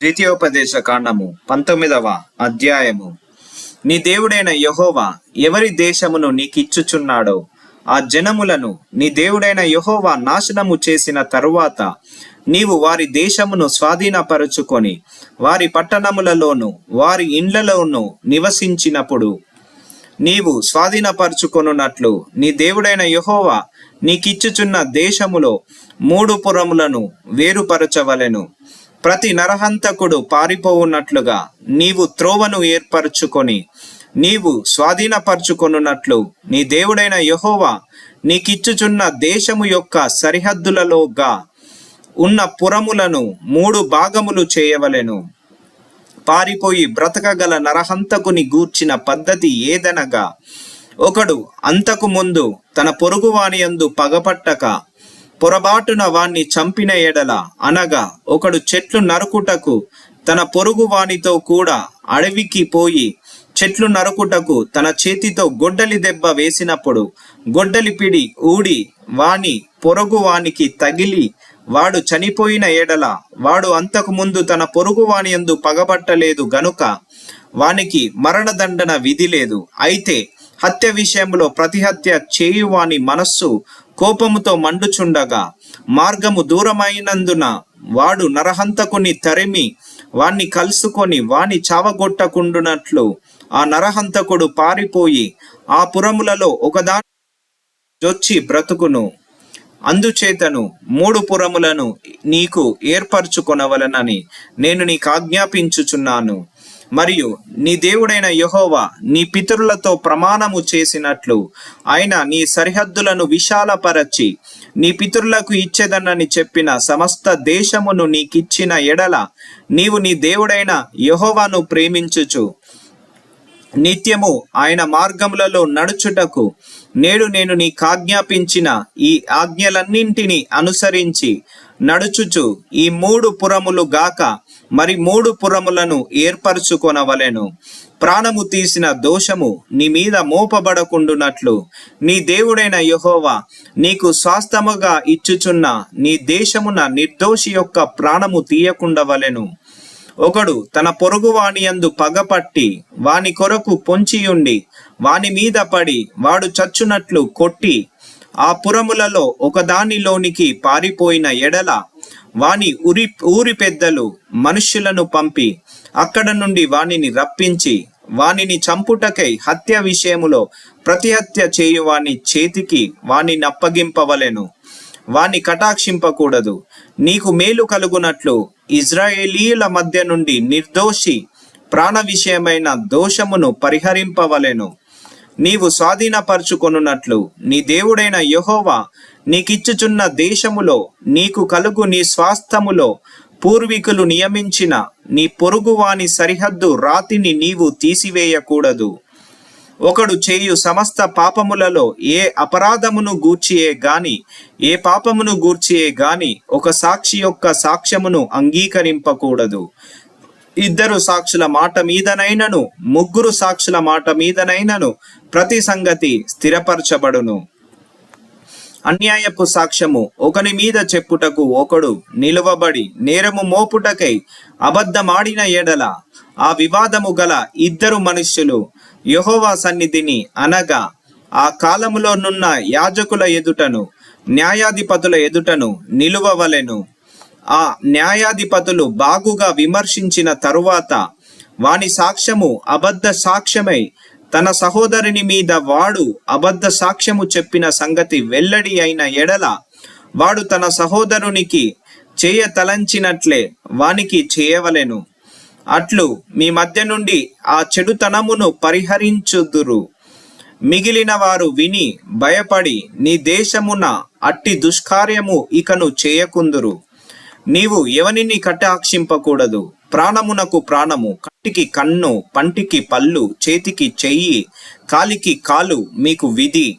ద్వితీయోపదేశ కాండము పంతొమ్మిదవ అధ్యాయము. నీ దేవుడైన యహోవా ఎవరి దేశమును నీకిచ్చుచున్నాడో ఆ జనములను నీ దేవుడైన యహోవా నాశనము చేసిన తరువాత నీవు వారి దేశమును స్వాధీనపరుచుకొని వారి పట్టణములలోను వారి ఇండ్లలోను నివసించినప్పుడు నీవు స్వాధీనపరుచుకొనున్నట్లు నీ దేవుడైన యహోవా నీకిచ్చుచున్న దేశములో మూడు పురములను వేరుపరచవలెను. ప్రతి నరహంతకుడు పారిపోవున్నట్లుగా నీవు త్రోవను ఏర్పరచుకొని నీవు స్వాధీనపరచుకొనున్నట్లు నీ దేవుడైన యహోవా నీకిచ్చుచున్న దేశము యొక్క సరిహద్దులలోగా ఉన్న పురములను మూడు భాగములు చేయవలెను. పారిపోయి బ్రతకగల నరహంతకుని గూర్చిన పద్ధతి ఏదనగా ఒకడు అంతకు ముందు తన పొరుగువాణియందు పగపట్టక పొరబాటున వాణ్ణి చంపిన ఎడల. అనగా ఒకడు చెట్లు నరుకుటకు తన పొరుగు వానితో కూడా అడవికి పోయి చెట్లు నరుకుటకు తన చేతితో గొడ్డలి దెబ్బ వేసినప్పుడు గొడ్డలి పిడి ఊడి వాని పొరుగు వానికి తగిలి వాడు చనిపోయిన ఎడల వాడు అంతకు ముందు తన పొరుగు వాణి యందు పగబట్టలేదు గనుక వానికి మరణదండన విధి లేదు అయితే హత్య విషయంలో ప్రతిహత్య చేయువాని మనస్సు కోపముతో మండుచుండగా మార్గము దూరమైనందున వాడు నరహంతకుని తరిమి వాణ్ణి కలుసుకొని వాని చావగొట్టకుండునట్లు ఆ నరహంతకుడు పారిపోయి ఆ పురములలో ఒకదాని జొచ్చి బ్రతుకును. అందుచేతను మూడు పురములను నీకు ఏర్పరచుకొనవలనని నేను నీకు ఆజ్ఞాపించుచున్నాను. మరియు నీ దేవుడైన యహోవా నీ పితరులతో ప్రమాణము చేసినట్లు. ఆయన నీ సరిహద్దులను విశాలపరచి నీ పితరులకు ఇచ్చేదనని చెప్పిన సమస్త దేశమును నీకిచ్చిన ఎడల నీవు నీ దేవుడైన యహోవాను ప్రేమించుచు. నిత్యము ఆయన మార్గములలో నడుచుటకు నేడు నేను నీకు ఆజ్ఞాపించిన ఈ ఆజ్ఞలన్నింటినీ అనుసరించి నడుచుచు ఈ మూడు పురములు గాక మరి మూడు పురములను ఏర్పరచుకొనవలెను. ప్రాణము తీసిన దోషము నీ మీద మోపబడకుండునట్లు నీ దేవుడైన యహోవా నీకు స్వాస్థముగా ఇచ్చుచున్న నీ దేశమున నిర్దోషి యొక్క ప్రాణము తీయకుండవలెను. ఒకడు తన పొరుగువాని యందు పగపట్టి వాని కొరకు పొంచియుండి వాని మీద పడి వాడు చచ్చునట్లు కొట్టి ఆ పురములలో ఒకదానిలోనికి పారిపోయిన ఎడల వాని ఉరి ఊరి పెద్దలు మనుష్యులను పంపి అక్కడ నుండి వానిని రప్పించి వానిని చంపుటకై హత్య విషయములో ప్రతిహత్య చేయు వాని చేతికి వాని నప్పగింపవలెను. వాని కటాక్షింపకూడదు. నీకు మేలు కలుగునట్లు ఇజ్రాయేలీయుల మధ్య నుండి నిర్దోషి ప్రాణ విషయమైన దోషమును పరిహరింపవలెను. నీవు స్వాధీనపరచుకొనున్నట్లు నీ దేవుడైన యహోవా నీకిచ్చుచున్న దేశములో నీకు కలుగు నీ స్వాస్థములో పూర్వీకులు నియమించిన నీ పొరుగువాని సరిహద్దు రాతిని నీవు తీసివేయకూడదు. ఒకడు చేయు సమస్త పాపములలో ఏ అపరాధమును గూర్చియే గాని ఏ పాపమును గూర్చియే గాని ఒక సాక్షి యొక్క సాక్ష్యమును అంగీకరింపకూడదు. ఇద్దరు సాక్షుల మాట మీదనైనను ముగ్గురు సాక్షుల మాట మీదనైనను ప్రతి సంగతి స్థిరపరచబడును. అన్యాయపు సాక్ష్యము ఒకని మీద చెప్పుటకు ఒకడు నిలువబడి నేరము మోపుటకై అబద్ధమాడిన ఎడల ఆ వివాదము గల ఇద్దరు మనుష్యులు యహోవా సన్నిధిని అనగా ఆ కాలములోనున్న యాజకుల ఎదుటను న్యాయాధిపతుల ఎదుటను నిలువవలెను. ఆ న్యాయాధిపతులు బాగుగా విమర్శించిన తరువాత వాని సాక్ష్యము అబద్ధ సాక్ష్యమై తన సహోదరుని మీద వాడు అబద్ధ సాక్ష్యము చెప్పిన సంగతి వెల్లడి అయిన ఎడల వాడు తన సహోదరునికి చేయ తలంచినట్లే వానికి చేయవలెను. అట్లు మీ మధ్య నుండి ఆ చెడుతనమును పరిహరించుదురు. మిగిలిన వారు విని భయపడి నీ దేశమున అట్టి దుష్కార్యము ఇకను చేయకుందురు. నీవు ఎవనిని కటాక్షింపకూడదు? ప్రాణమునకు ప్రాణము కంటికి కన్ను పంటికి పళ్ళు చేతికి చెయ్యి కాలికి కాలు మీకు విధి.